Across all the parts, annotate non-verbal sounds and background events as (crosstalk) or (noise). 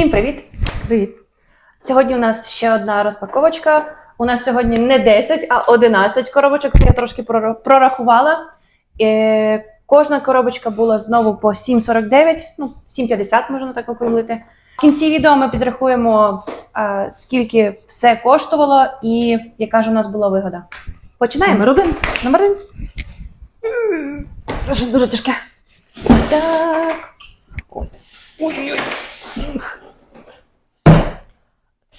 Всім привіт! Привіт. Сьогодні у нас ще одна розпаковочка. У нас сьогодні не 10, а 11 коробочок. Це я трошки прорахувала. Е, кожна коробочка була знову по 7,49, ну 7,50 можна так округлити. В кінці відео ми підрахуємо, е, скільки все коштувало і яка ж у нас була вигода. Починаємо. Номер один. Номер один. Це щось дуже тяжке. Так. Ой-ой-ой.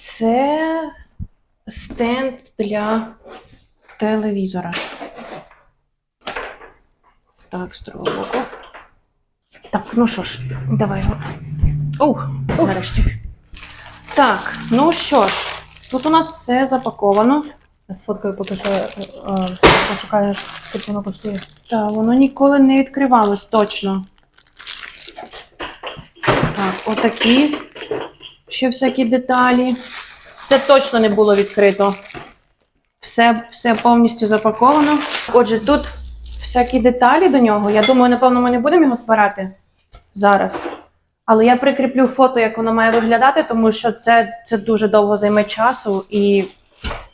Це стенд для телевізора. Так, з другого боку. Так, ну що ж, давай. Ух, нарешті. Так, ну що ж, тут у нас все запаковано. Я сфоткаю поки що е, е, пошукаю, скільки воно коштує. Так, воно ніколи не відкривалось точно. Так, отакі. Ще всякі деталі. Це точно не було відкрито. Все, все повністю запаковано. Отже, тут всякі деталі до нього. Я думаю, напевно, ми не будемо його збирати зараз. Але я прикріплю фото, як воно має виглядати, тому що це, це дуже довго займе часу і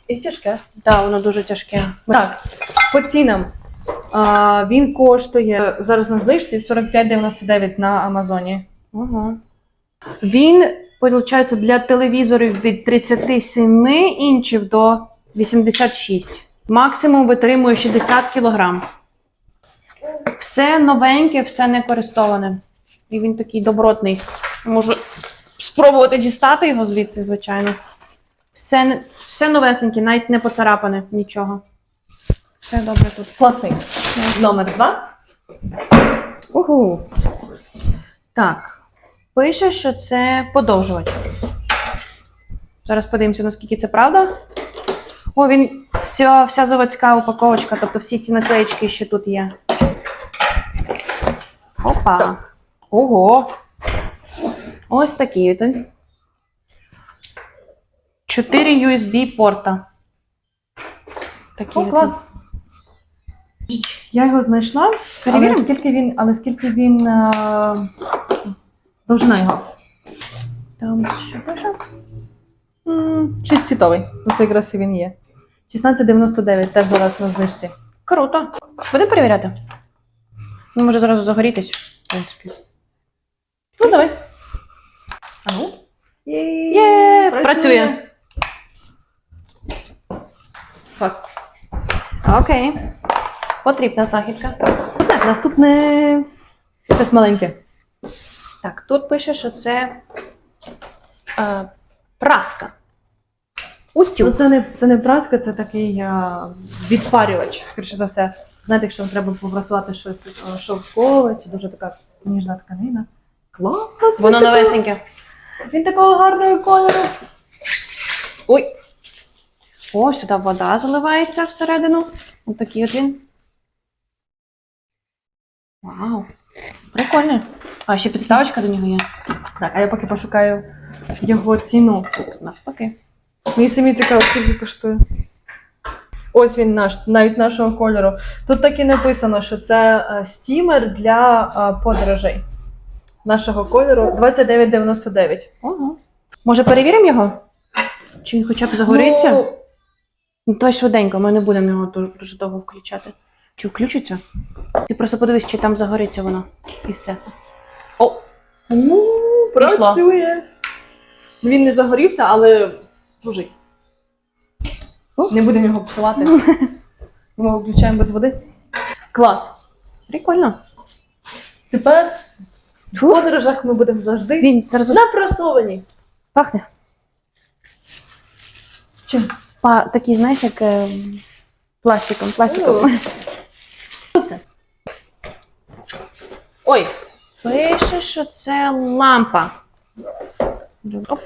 І тяжке. да, воно дуже тяжке. Так, по цінам. А, він коштує зараз на знижці 45,99 на Амазоні. Угу. Він, виходить, для телевізорів від 37 інчів до 86. Максимум витримує 60 кг. Все новеньке, все не користоване. І він такий добротний. Можу спробувати дістати його звідси, звичайно. Все, все новесеньке, навіть не поцарапане, нічого. Все добре тут. Класний. Номер два. Угу. Так. Пише, що це подовжувач. Зараз подивимося, наскільки це правда. О, він вся, вся заводська упаковочка, тобто всі ці наклеїчки ще тут є. Опа. Так. Ого. Ось такі от. Чотири USB порта. Такі О, клас. Я його знайшла, але Перевіримо? скільки він, але скільки він е, довжина його? Там що пише? 6 фітовий. Оце якраз і він є. 16,99 теж зараз на знижці. Круто. Будемо перевіряти? Ну, може зразу загорітись, в принципі. Ну, давай. А ну. Є, працює. Клас. Окей. Потрібна знахідка. Так, наступне щось маленьке. Так, тут пише, що це е, праска. Ну, це не, це не праска, це такий а, відпарювач, скоріше за все. Знаєте, якщо вам треба попрасувати щось а, шовкове чи дуже така ніжна тканина. Клас! Воно новесеньке. Він такого гарного кольору. Ой. О, сюди вода заливається всередину. Ось такий от він. Вау. Прикольно. А, ще підставочка до нього є. Так, а я поки пошукаю його ціну. Навпаки. Мені самі цікаво, скільки коштує. Ось він наш, навіть нашого кольору. Тут так і написано, що це е, стімер для е, подорожей нашого кольору 29,99. Ого. Може перевіримо його? Чи він хоча б загориться? Ну, Ну, швиденько, ми не будемо його дуже, дуже довго включати. Чи включиться? Ти просто подивись, чи там загориться воно. І все. О! Пішло. працює. Він не загорівся, але чужий. Не будемо його псувати. (laughs) Ми його включаємо без води. Клас. Прикольно. Тепер в подорожах ми будемо завжди Він зараз напрасовані. пахне. Чим? Па, такий, знаєш, як е, пластиком. пластиком. Ой, Пише, що це лампа. Оп.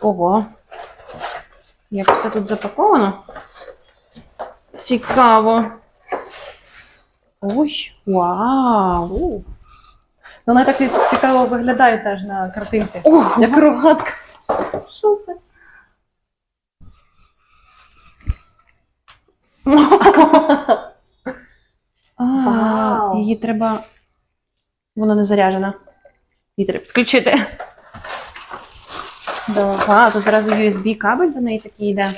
Ого. Як все тут запаковано? Цікаво. Ой, вау! Ну, Вона так цікаво виглядає теж на картинці. Ого. Як рогатка. Що це? (laughs) А, Вау. Її треба. Вона не заряджена. Її треба підключити. А, тут зразу USB кабель до неї такий йде.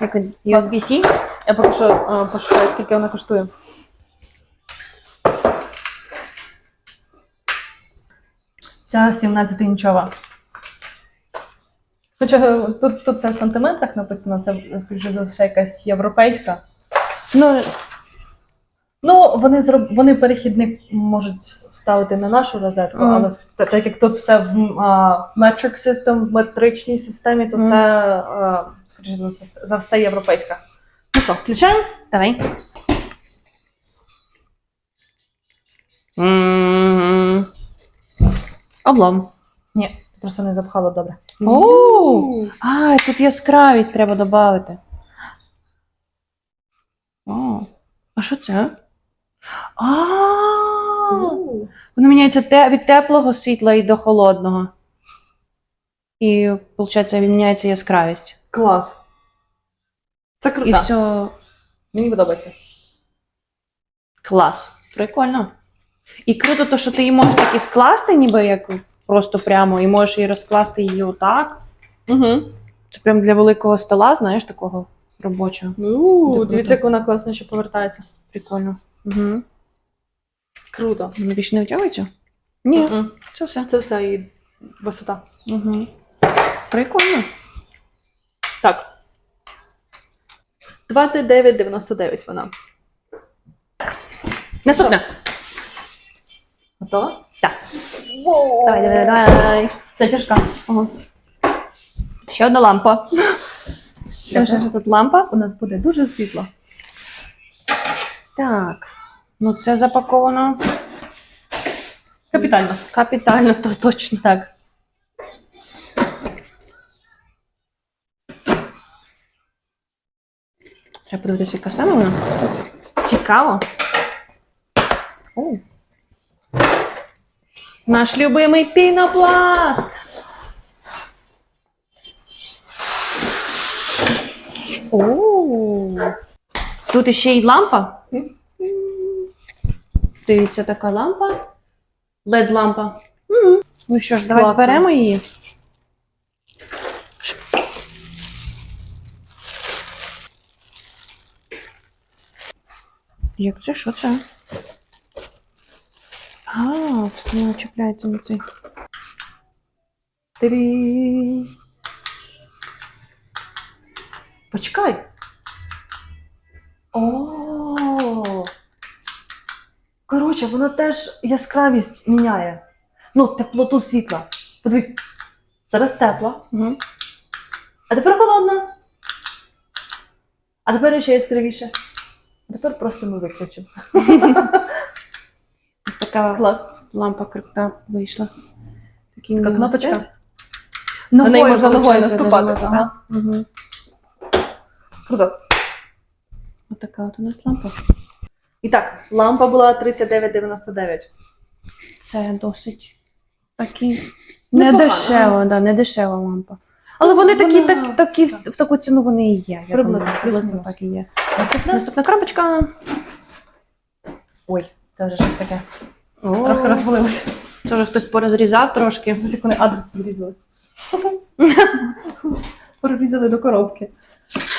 Як USB-C. Я поки що пошукаю, скільки вона коштує. Ця 17-інчова. Хоча е, тут, тут все в сантиметрах написано, це скоріше за все якась європейська. Ну, Ну, вони зроб... вони перехідник можуть вставити на нашу розетку, Мгм. але так як тут все в а, metric system, в метричній системі, то це скоріше за все, європейська. Ну що, включаємо? давай. М. Облом. Ні, просто не запхало добре. О, а, тут яскравість треба додати. О, а що це? А, воно міняється те, від теплого світла і до холодного. І, виходить, міняється яскравість. Клас. Це І круто. все Мені подобається. клас. Прикольно. І круто, то, що ти її можеш так і скласти, ніби як просто прямо, і можеш її розкласти її отак. Угу. Це прям для великого стола, знаєш, такого робочого. У, Дуже дивіться, як вона класно ще повертається. Прикольно. Угу. Круто. Воно більше не втягується? Ні, Мгм. це все. Це все і висота. Угу. Прикольно. Так. 29,99 вона. Наступне. Готова? Так. Давай, давай, давай. Це тяжка. Ага. Ще одна лампа. Тому що тут лампа. У нас буде дуже світло. Так. Ну це запаковано Капітально. капітально, то точно. Так. Треба подивитися, яка саме вона. Цікаво. О. Наш любимий пінопласт. О. Тут іще й лампа. Дивіться, така лампа. LED-лампа. Ну що ж, Класно. беремо її. Як це? Що це? А, воно чіпляється на цей. Тирі. Почекай. О. Коротше, воно теж яскравість міняє. Ну, теплоту світла. Подивись. Зараз тепла, Угу. а тепер холодна. А тепер ще яскравіше. А тепер просто ми виключимо. (laughs) Ось така Клас. лампа крута вийшла. Такий Така кнопочка. На неї можна ногою наступати. Угу. Круто. Отака от у нас лампа. І так, лампа була 39,99. Це досить такі не Непогано. дешева, да, не дешева лампа. Але вони такі, Вона- так, такі в в таку ціну вони і є. Я Приблизно, думаю, приблизно плюс-мінус. так і є. Наступна. Наступна коробочка. Ой, це вже щось таке. О, Трохи розвалилося. Це вже хтось порозрізав трошки. Ось як вони адрес відрізали. (laughs) Прорізали до коробки.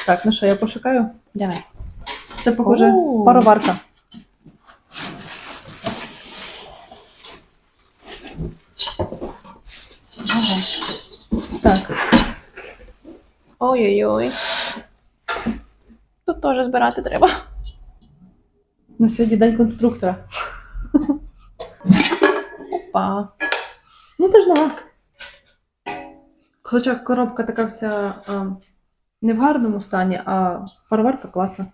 Так, ну що, я пошукаю. Давай. Це, похоже, О. пароварка. Так. Ой-ой-ой. Тут теж збирати треба. На сьогодні день конструктора. Опа. Ну, теж нова. Хоча коробка така вся а, не в гарному стані, а пароварка класна.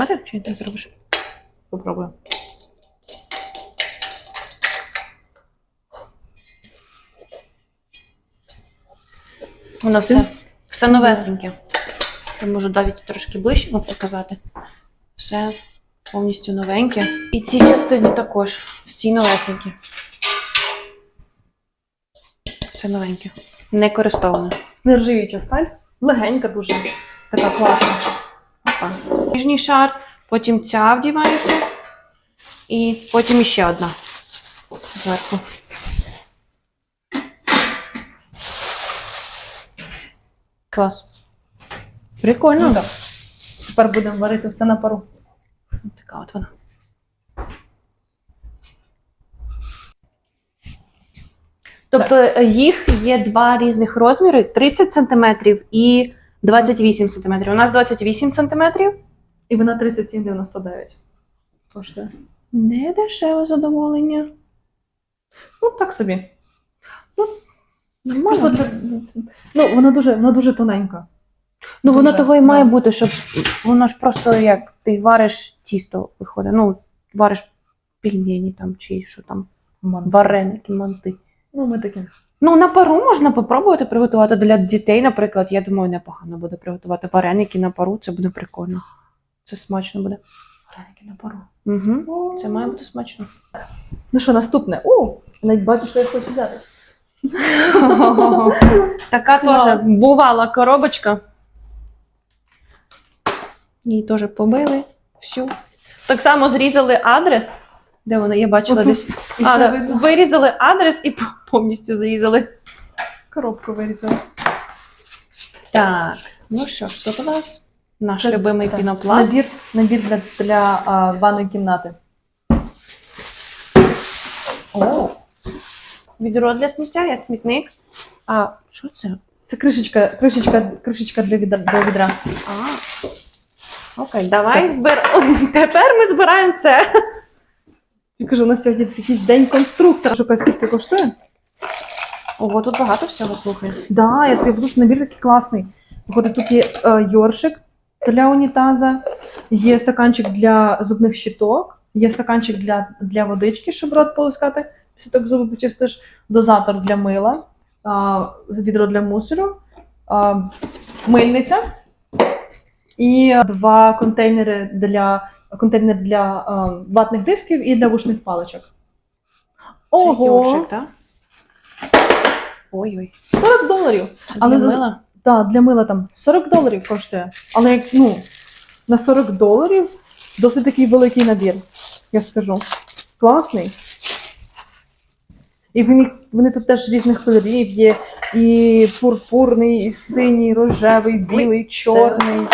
Давайте, чи ти зробиш? Попробую. Воно все, все новесеньке. Я можу навіть трошки ближче вам показати. Все повністю новеньке. І ці частини також. Всі новесенькі. Все новеньке. Не користоване. Нержавіюча сталь. Легенька дуже. Така класна. Опа. Нижній шар, потім ця вдівається. І потім іще одна зверху. Клас. Прикольно. Ну, так. Тепер будемо варити все на пару. Така от вона. Тобто е, їх є два різних розміри: 30 см і 28 см. У нас 28 см. І вона 37,99. Коштує. Не дешеве задоволення. Ну, так собі. Нормально. Просто ну, вона дуже, вона дуже тоненька. Ну, воно Дуже, того і має бути, щоб воно ж просто як ти вариш тісто виходить. Ну, вариш пельмені там чи що там, вареники, манти. Ну, ми такі. Ну, на пару можна попробувати приготувати для дітей, наприклад. Я думаю, непогано буде приготувати вареники на пару, це буде прикольно. Це смачно буде. Вареники на пару. Угу. Це має бути смачно. Ну що, наступне? О, навіть бачу, що я хочу взяти. (laughs) Така теж бувала коробочка. Її теж побили всю. Так само зрізали адрес. Де вона? Я бачила Отут. десь. І А, да, видно. вирізали адрес і повністю зрізали. Коробку вирізала. Так, ну що ж, тут у нас наш Це- любимий так. пінопласт. Набір, набір для, для а, ванної кімнати. О, відро для сміття, як смітник. А що це? Це кришечка, кришечка, кришечка для відра. Для відра. А. Окей, давай збер... (laughs) Тепер ми збираємо це. Я кажу, у нас сьогодні якийсь день конструктора. Шукай, скільки коштує? Ого, тут багато всього, слухай. Да, я тобі просто набір такий класний. Виходить, тут є е, йоршик для унітаза, є стаканчик для зубних щиток, є стаканчик для, для водички, щоб рот полоскати. Після того, зуби почистиш, дозатор для мила, а, відро для мусору, а, мильниця і два контейнери для контейнер для ватних дисків і для вушних паличок. Ого! Так? Ой-ой. 40 доларів. Це Але для за- мила? Так, для мила там 40 доларів коштує. Але як ну, на 40 доларів досить такий великий набір, я скажу. Класний. І вони, вони тут теж різних кольорів є. І пурпурний, і синій, рожевий, білий, чорний,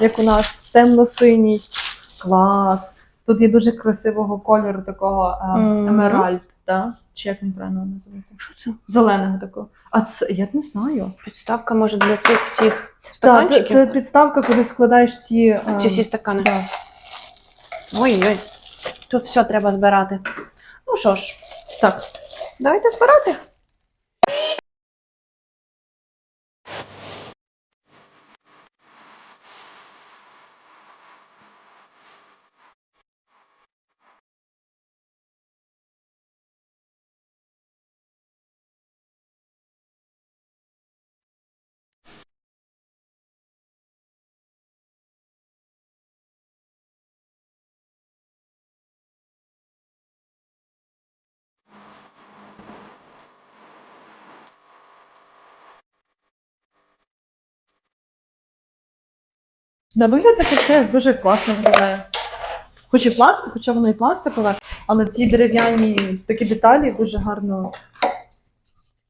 як у нас, темно-синій. Клас. Тут є дуже красивого кольору такого е, Мгм. емеральд, да? чи як він правильно називається? Що це? Зеленого такого. А це я не знаю. Підставка, може, для цих всіх Так, це, стаканчиків? це підставка, куди складаєш ці. е, Ці всі стакани. да. Ой-ой. Тут все треба збирати. Ну що ж, Так. давайте збирати. На вигляд таке дуже класно виглядає. Хоч і пластик, хоча воно і пластикове, але ці дерев'яні такі деталі дуже гарно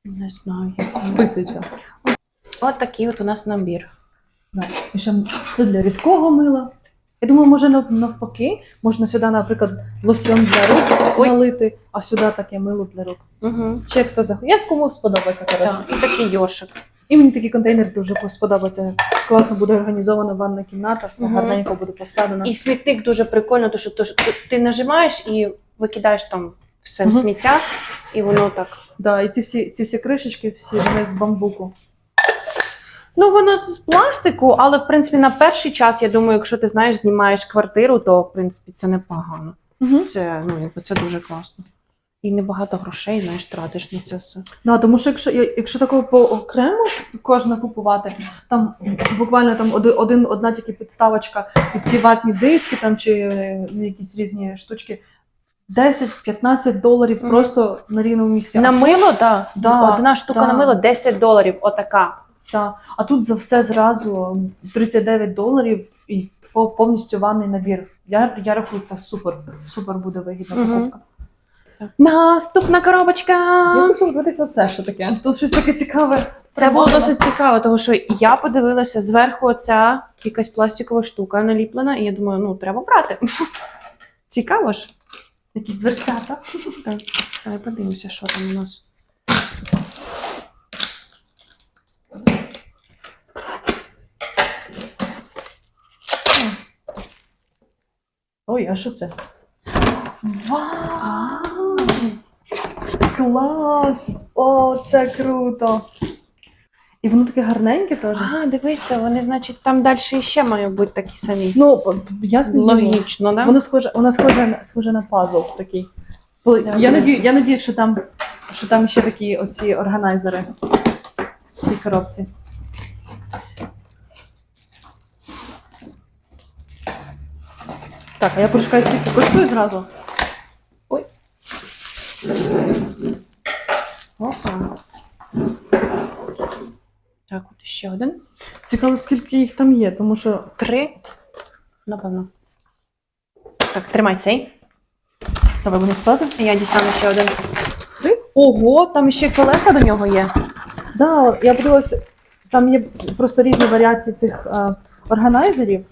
Не знаю. вписуються. От такий от у нас набір. Да. І ще це для рідкого мила. Я думаю, може навпаки, можна сюди, наприклад, лосьон для рук налити, а сюди таке мило для рук. Угу. Чи як хто захоче, як кому сподобається, коротше. Так, і такий йошик. І мені такий контейнер дуже сподобається. Класно буде організована ванна кімната, все Мгм. гарненько буде поскладено. І смітник дуже прикольно, тому що то, що ти, ти нажимаєш і викидаєш там все Мгм. сміття, і воно так. Да, і ці всі, ці всі кришечки, всі вони з бамбуку. Ну, воно з пластику, але в принципі на перший час, я думаю, якщо ти знаєш, знімаєш квартиру, то в принципі це непогано. Це ну якби це дуже класно. І небагато грошей, знаєш, тратиш на це все. Да, тому що якщо, якщо такого по окремо кожна купувати, там буквально там один, одна тільки підставочка під ці ватні диски там чи е, якісь різні штучки. 10-15 доларів Мгм. просто на рівному місці. На мило, так. Да, Одна штука да. на мило 10 доларів. Отака. та, а тут за все зразу 39 доларів і по- повністю ванний набір. Я, я рахую, це супер. Супер буде вигідна покупка. Наступна коробочка. Я хотіла дивитися оце, що таке. Тут щось таке цікаве. Це було досить цікаво, тому що я подивилася зверху оця якась пластикова штука наліплена, і я думаю, ну треба брати. (laughs) Цікаво ж. Якісь дверцята. Так, давай подивимося, що там у нас. Ой, а що це? Вау! Клас! О, це круто! І воно таке гарненьке теж. А, дивіться, вони, значить, там далі ще мають бути такі самі. Ну, ясно. Логічно, да? Воно схоже, воно схоже, на- схоже на пазл такий. Коли- Да, я, надію, я надіюсь, що там, що там ще такі оці органайзери в цій коробці. Так, а я пошукаю, скільки коштує зразу. Опа. Так, от ще один. Цікаво, скільки їх там є, тому що Три. Напевно. Так, тримай цей. давай вони складати. Я дістану ще один. Три? Ого, там ще колеса до нього є. Да, я подивилася, там є просто різні варіації цих е, органайзерів.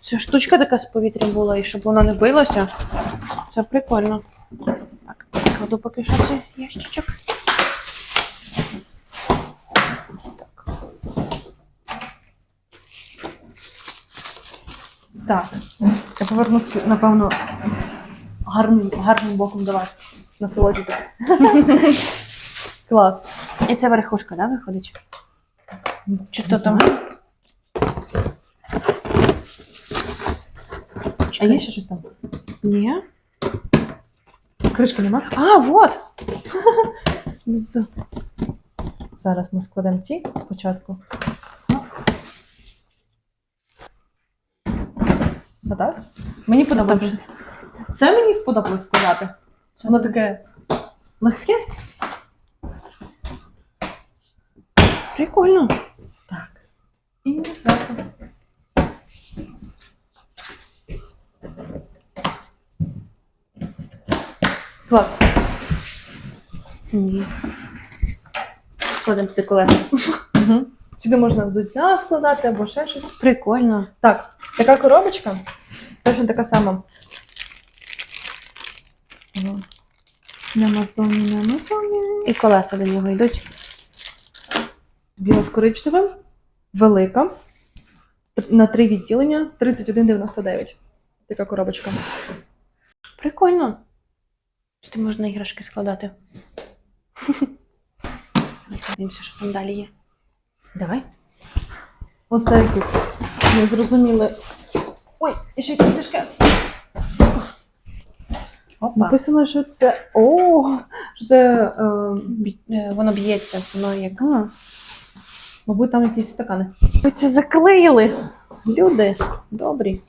Ця штучка така з повітрям була, і щоб воно не билося. Це прикольно. Так, кладу поки що цей ящичок. Так, я повернусь, напевно, гарним, гарним боком до вас. Насолоджуйтесь. (laughs) Клас. І це верхушка, да, виходить? Чи то там? А є ще щось там? Ні. Кришки нема? А, вот! (laughs) Зараз ми складемо ці спочатку. Отак? Мені подобається. Це мені сподобалось складати. Воно таке легке. Прикольно. Так. І не зверху. Клас. Ні. Складемо туди колеса. Угу. Сюди можна взуття складати або ще щось. Прикольно. Так, така коробочка. Точно така сама. На Амазоні, на Амазоні. І колеса до нього йдуть. Біла з коричневим. Велика. На три відділення 31,99. Така коробочка. Прикольно. Ти можна іграшки складати. Подивимося, що там далі є. Давай. Оце якесь незрозуміле. Ой, і ще якась тяжке. Опа. Написано, що це. О! Що це. Е... Е, Воно б'ється, воно як. А, мабуть, там якісь стакани. Ви це заклеїли. Люди добрі.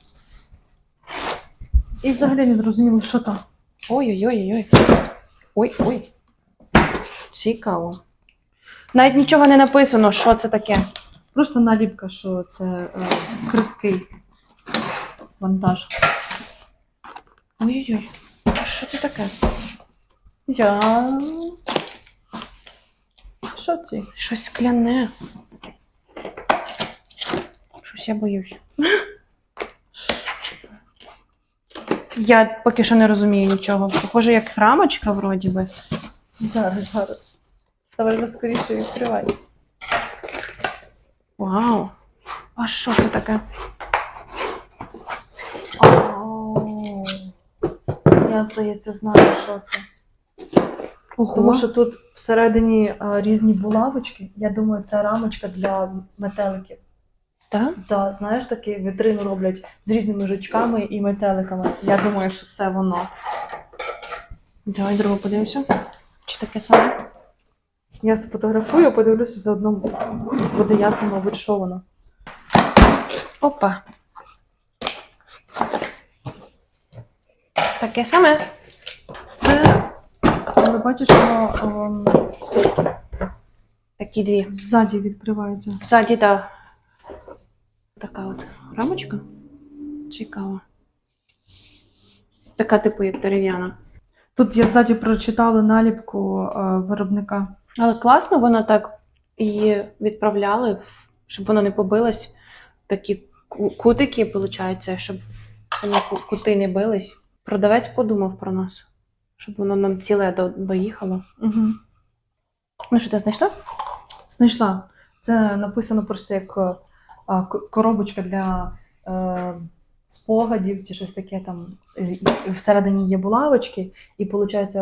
І взагалі не зрозуміло, що там. Ой-ой-ой-ой. Ой-ой. Цікаво. Навіть нічого не написано, що це таке. Просто наліпка, що це е, крихкий вантаж. Ой-ой-ой. Що це таке? Я. Що ці? Щось скляне. Щось я боюсь. Я поки що не розумію нічого. Похоже, як рамочка вроді би. Зараз, зараз. Давай скоріше відкривай. Вау. А що це таке? Я, здається, знаю, що це. Ого. Тому що тут всередині е, різні булавочки. Я думаю, це рамочка для метеликів. Так? Да, знаєш, такі вітрину роблять з різними жучками і метеликами. Я думаю, що це воно. Давай другу подивимося. Чи таке саме? Я сфотографую, подивлюся заодно буде ясно, мабуть, що воно. Опа. Таке саме. Це, але бачиш, воно ем, Такі дві. ззаді відкривається. Ззаді та така от рамочка. Цікаво. Така, типу, як дерев'яна. Тут я ззаді прочитала наліпку е, виробника. Але класно, воно так її відправляли, щоб воно не побилось. Такі кутики, виходить, щоб самі кути не бились. Продавець подумав про нас, щоб воно нам ціле до- доїхало. Угу. Ну що, ти знайшла? Знайшла. Це написано просто як е, а, коробочка для е, спогадів чи щось таке там. Е, Всередині є булавочки, і виходить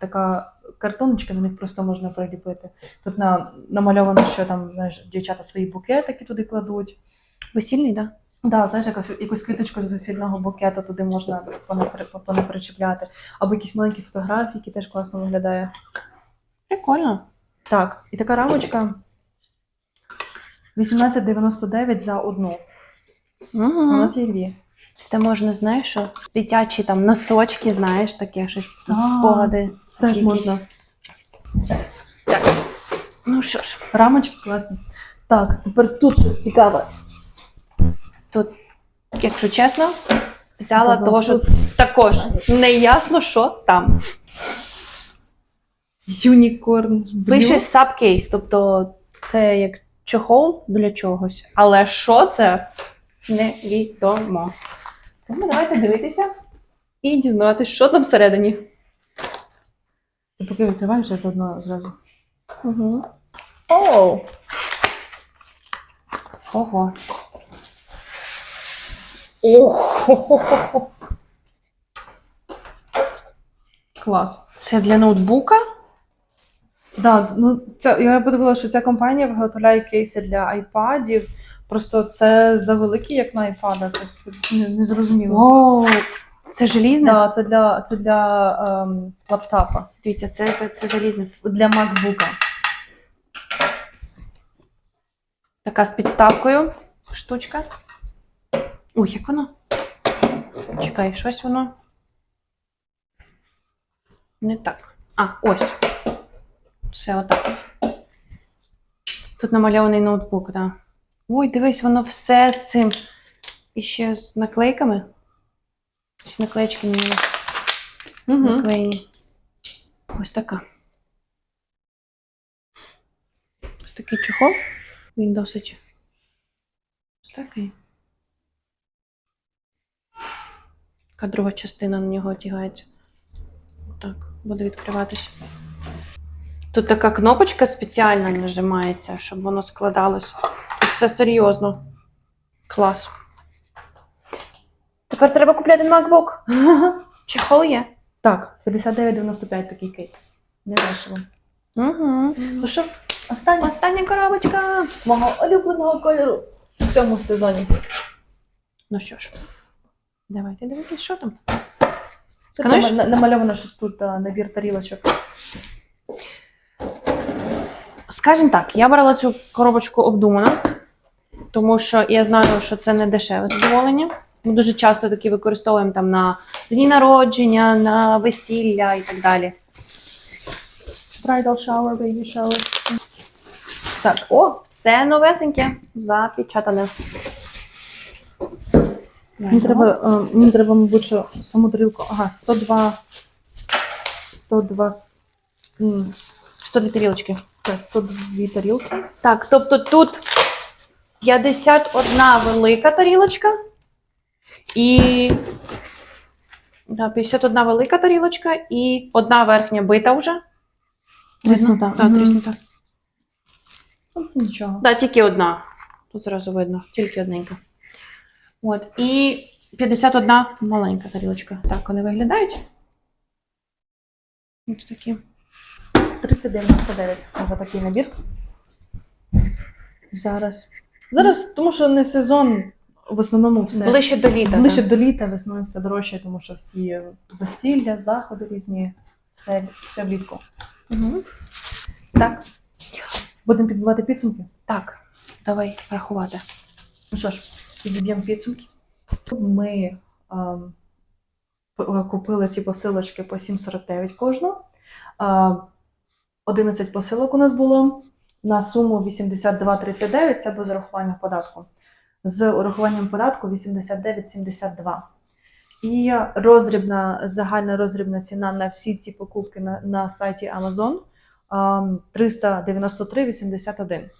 така картоночка, на них просто можна приліпити. Тут на, намальовано, що там знаєш, дівчата свої букетики туди кладуть. Весільний, так? Да? Да, знаєш, якось, якусь квіточку з весільного букета туди можна понапри- понапричіпляти. Або якісь маленькі фотографії, які теж класно виглядає. Прикольно. Так, і така рамочка 18,99 за одну. У Угу. нас є дві. Це можна, знаєш, що дитячі там носочки, знаєш, таке щось А, спогади. Теж можна. Ну що ж, Рамочки класні. Так, тепер тут щось цікаве. Тут, якщо чесно, взяла того, що також не ясно, що там. Юнікорн. Пише сабкейс, тобто це як чохол для чогось. Але що це невідомо. Тому давайте дивитися і дізнаватися, що там всередині. Ти поки відкриваєш, я заодно зразу. Угу. Оу! Ого. Ого! Клас. Це для ноутбука? Да, ну ця, я подивилася, що ця компанія виготовляє кейси для айпадів. Просто це завеликі, як на айпада. Це не, не зрозуміло. О, це желізне? Да, це для, це для ем, лаптопа, Дивіться, це, це, це залізне. для MacBook. Така з підставкою штучка. Ой, як воно? Чекай, щось воно. Не так. А, ось. Все отак. Тут намальований ноутбук, так. Да. Ой, дивись, воно все з цим. І ще з наклейками. Ось наклеечки мені Угу. наклеєні. Ось така. Ось такий чохол. Він досить. Ось такий. Така друга частина на нього одягається. Так, буде відкриватися. Тут така кнопочка спеціальна нажимається, щоб воно складалось. Тут все серйозно. Клас. Тепер треба купляти MacBook. (laughs) Чехол є. Так, 59,95 такий кейс. Не дешево. Угу. Ну що, останнє Остання коробочка. мого улюбленого кольору в цьому сезоні. Ну що ж, давайте дивитись, що там. Скануєш? на- намальовано, що тут а, набір тарілочок. Скажімо так, я брала цю коробочку обдумано, тому що я знаю, що це не дешеве задоволення. Ми дуже часто такі використовуємо там на дні народження, на весілля і так далі. Bridal shower, baby shower. Так, о, все новесеньке, запечатане. Мені треба, е, мені треба, мабуть, що саму тарілку. Ага, 102. 102. м, 102 тарілочки. це 102 тарілки. Так, тобто тут 51 велика тарілочка і. Да, 51 велика тарілочка і одна верхня бита вже. Тріснута. Так, Мгм. тріснута. Ну, Це нічого. Да, тільки одна. Тут зразу видно, тільки одненька. От. І 51 маленька тарілочка. Так, вони виглядають. Ось такі. 3099 за такий набір. Зараз. Зараз, тому що не сезон, в основному все. Ближче до літа. Ближче так. до літа весною все дорожче, тому що всі весілля, заходи різні, все, все влітку. Мгм. Так. Будемо підбивати підсумки. Так, давай рахувати. Ну що ж, підіб'ємо підсумки. Ми ем, п- купили ці посилочки по 7,49 кожну. Е, 11 посилок у нас було на суму 82,39, це без зарахування податку. з урахуванням податку 89,72. І роздрібна, загальна роздрібна ціна на всі ці покупки на, на сайті Amazon 393,81.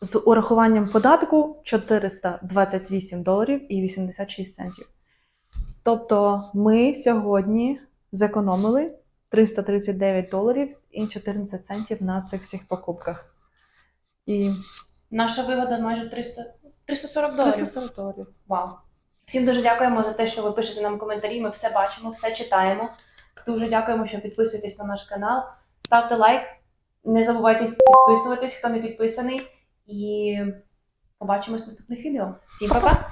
З урахуванням податку 428 доларів і 86 центів. Тобто ми сьогодні зекономили 339 доларів і 14 центів на цих всіх покупках. І Наша вигода майже 300, 340 доларів. 340 доларів. Вау. Всім дуже дякуємо за те, що ви пишете нам коментарі. Ми все бачимо, все читаємо. Дуже дякуємо, що підписуєтесь на наш канал. Ставте лайк. Не забувайте підписуватись, хто не підписаний. І побачимось в наступних відео. Всім па-па!